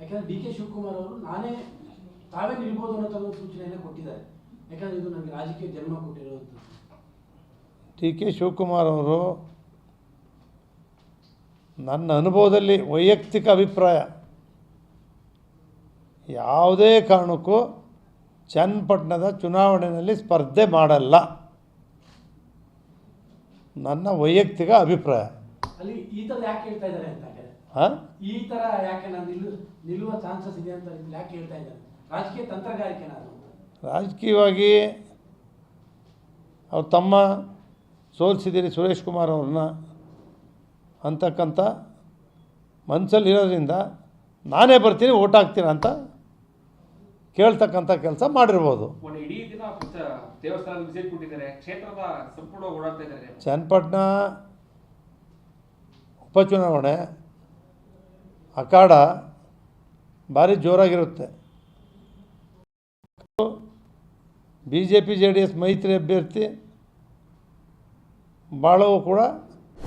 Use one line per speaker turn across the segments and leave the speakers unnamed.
ಯಾಕಂದ್ರೆ D K Shivakumar ಅವರು ನಾನೇ ತಾವೇ ನಿಲ್ಬೋದು ಅನ್ನೋ ಸೂಚನೆಯನ್ನು ಕೊಟ್ಟಿದ್ದಾರೆ. ಯಾಕಂದ್ರೆ ಇದು ನನಗೆ ರಾಜಕೀಯ ಜನ್ಮ ಕೊಟ್ಟಿರುವಂಥದ್ದು.
ಡಿ ಕೆ ಶಿವಕುಮಾರ್ ಅವರು ನನ್ನ ಅನುಭವದಲ್ಲಿ ವೈಯಕ್ತಿಕ ಅಭಿಪ್ರಾಯ. ಯಾವುದೇ ಕಾರಣಕ್ಕೂ ಚನ್ನಪಟ್ಟಣದ ಚುನಾವಣೆಯಲ್ಲಿ ಸ್ಪರ್ಧೆ ಮಾಡಲ್ಲ. ನನ್ನ ವೈಯಕ್ತಿಕ ಅಭಿಪ್ರಾಯ.
ಅಲ್ಲಿ ಈ ಥರ ಯಾಕೆ ಹೇಳ್ತಾ ಇದ್ದಾರೆ ಅಂತ
ಹಾಂ?
ಈ ಥರ ಯಾಕೆ ನಾನು ನಿಲ್ಲು ನಿಲ್ಲುವ ಚಾನ್ಸಸ್ ಇದೆ ಅಂತ ಯಾಕೆ ಹೇಳ್ತಾ ಇದ್ದಾರೆ ರಾಜಕೀಯ ತಂತ್ರಗಾರಿಕೆ
ರಾಜಕೀಯವಾಗಿ ಅವ್ರ ತಮ್ಮ ಸೋಲಿಸಿದ್ದೀರಿ ಸುರೇಶ್ ಕುಮಾರ್ ಅವ್ರನ್ನ ಅಂತಕ್ಕಂಥ ಮನಸ್ಸಲ್ಲಿರೋದ್ರಿಂದ ನಾನೇ ಬರ್ತೀನಿ ಓಟ್ ಹಾಕ್ತೀನಿ ಅಂತ ಕೇಳ್ತಕ್ಕಂಥ ಕೆಲಸ ಮಾಡಿರ್ಬೋದು.
ಮೊನ್ನೆ ಇಡೀ ದಿನ ಪುತ್ತ- ದೇವಸ್ಥಾನದ ವಿಸಿಟ್ ಕೊಟ್ಟಿದ್ದಾರೆ ಕ್ಷೇತ್ರದ ಸಂಪೂರ್ಣ ಓಡಾಡ್ತಾ ಇದ್ದಾರೆ.
ಚನ್ನಪಟ್ಟಣ ಉಪಚುನಾವಣೆ ಅಖಾಡ ಭಾರಿ ಜೋರಾಗಿರುತ್ತೆ. B J P J D S ಮೈತ್ರಿ ಅಭ್ಯರ್ಥಿ ಬಾಳವು ಕೂಡ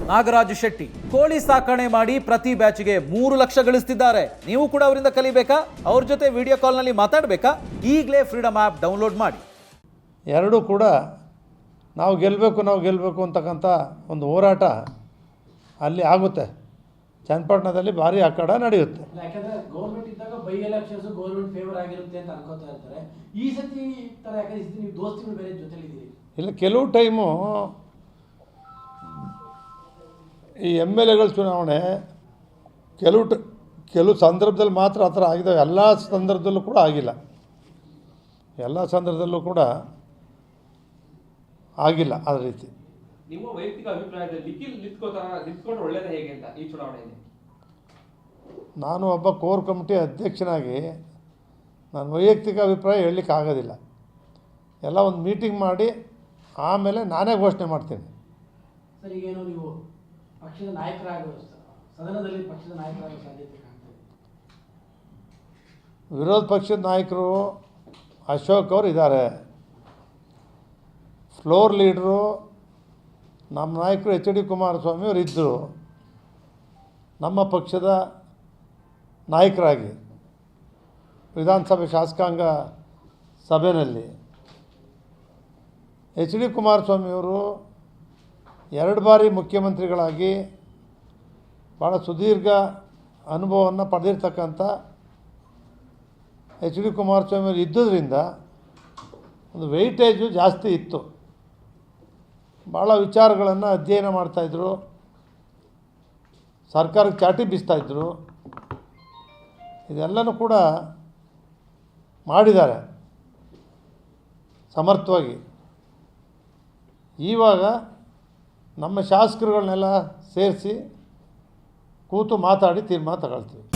ನಾಗರಾಜ್ ಶೆಟ್ಟಿ ಕೋಳಿ ಸಾಕಣೆ ಮಾಡಿ ಪ್ರತಿ ಬ್ಯಾಚ್ಗೆ ಮೂರು ಲಕ್ಷ ಗಳಿಸ್ತಿದ್ದಾರೆ. ನೀವು ಕೂಡ ಅವರಿಂದ ಕಲಿಬೇಕಾ? ಅವ್ರ ಜೊತೆ ವಿಡಿಯೋ ಕಾಲ್ನಲ್ಲಿ ಮಾತಾಡಬೇಕಾ? ಈಗಲೇ ಫ್ರೀಡಮ್ ಆ್ಯಪ್ ಡೌನ್ಲೋಡ್ ಮಾಡಿ.
ಎರಡೂ ಕೂಡ ನಾವು ಗೆಲ್ಲಬೇಕು ನಾವು ಗೆಲ್ಲಬೇಕು ಅಂತಕ್ಕಂಥ ಒಂದು ಹೋರಾಟ ಅಲ್ಲಿ ಆಗುತ್ತೆ. ಚನ್ನಪಟ್ಟಣದಲ್ಲಿ ಭಾರಿ ಅಖಾಡ ನಡೆಯುತ್ತೆ.
ಇಲ್ಲ
ಕೆಲವು ಟೈಮು ಈ ಎಂ ಎಲ್ ಎಗಳ ಚುನಾವಣೆ ಕೆಲವು ಟ ಕೆಲವು ಸಂದರ್ಭದಲ್ಲಿ ಮಾತ್ರ ಆ ಥರ ಆಗಿದ್ದಾವೆ. ಎಲ್ಲ ಸಂದರ್ಭದಲ್ಲೂ ಕೂಡ ಆಗಿಲ್ಲ. ಎಲ್ಲ ಸಂದರ್ಭದಲ್ಲೂ ಕೂಡ ಆಗಿಲ್ಲ ಆ ರೀತಿ.
ನಿಮ್ಮ ವೈಯಕ್ತಿಕ ಅಭಿಪ್ರಾಯದಲ್ಲಿ ನಿಖಿಲ್ ನಿಂತ್ಕೋತಾರ ನಿಂತ್ಕೊಂಡು ಒಳ್ಳೇದೇ ಹೇಗೆ ಅಂತ ಈ ಚುನಾವಣೆಯಲ್ಲಿ?
ನಾನು ಒಬ್ಬ ಕೋರ್ ಕಮಿಟಿ ಅಧ್ಯಕ್ಷನಾಗಿ ನನ್ನ ವೈಯಕ್ತಿಕ ಅಭಿಪ್ರಾಯ ಹೇಳಲಿಕ್ಕೆ ಆಗೋದಿಲ್ಲ. ಎಲ್ಲ ಒಂದು ಮೀಟಿಂಗ್ ಮಾಡಿ ಆಮೇಲೆ ನಾನೇ ಘೋಷಣೆ ಮಾಡ್ತೀನಿ.
ಸರ್ ಈಗೇನು ನೀವು ಪಕ್ಷದ ನಾಯಕರಾಗೋ ಸದನದಲ್ಲಿ ಪಕ್ಷದ ನಾಯಕರಾಗೋ ಸಾಧ್ಯತೆ
ವಿರೋಧ ಪಕ್ಷದ ನಾಯಕರು ಅಶೋಕ್ ಅವರು ಇದ್ದಾರೆ. ಫ್ಲೋರ್ ಲೀಡ್ರು ನಮ್ಮ ನಾಯಕರು ಎಚ್ ಡಿ ಕುಮಾರಸ್ವಾಮಿ ಅವರು ಇದ್ದರು ನಮ್ಮ ಪಕ್ಷದ ನಾಯಕರಾಗಿ ವಿಧಾನಸಭೆ ಶಾಸಕಾಂಗ ಸಭೆಯಲ್ಲಿ ಎಚ್ ಡಿ ಕುಮಾರಸ್ವಾಮಿಯವರು ಎರಡು ಬಾರಿ ಮುಖ್ಯಮಂತ್ರಿಗಳಾಗಿ ಭಾಳ ಸುದೀರ್ಘ ಅನುಭವವನ್ನು ಪಡೆದಿರ್ತಕ್ಕಂಥ ಎಚ್ ಡಿ ಕುಮಾರಸ್ವಾಮಿ ಅವರು ಇದ್ದುದರಿಂದ ಒಂದು ವೆಯ್ಟೇಜು ಜಾಸ್ತಿ ಇತ್ತು. ಭಾಳ ವಿಚಾರಗಳನ್ನು ಅಧ್ಯಯನ ಮಾಡ್ತಾಯಿದ್ರು ಸರ್ಕಾರಕ್ಕೆ ಚಾಟಿ ಬೀಸ್ತಾಯಿದ್ರು ಇದೆಲ್ಲನೂ ಕೂಡ ಮಾಡಿದ್ದಾರೆ. ಸಮರ್ಥವಾಗಿ. ಈವಾಗ ನಮ್ಮ ಶಾಸಕರುಗಳನ್ನೆಲ್ಲ ಸೇರಿಸಿ ಕೂತು ಮಾತಾಡಿ ತೀರ್ಮಾನ ತಗೊಳ್ತೀವಿ.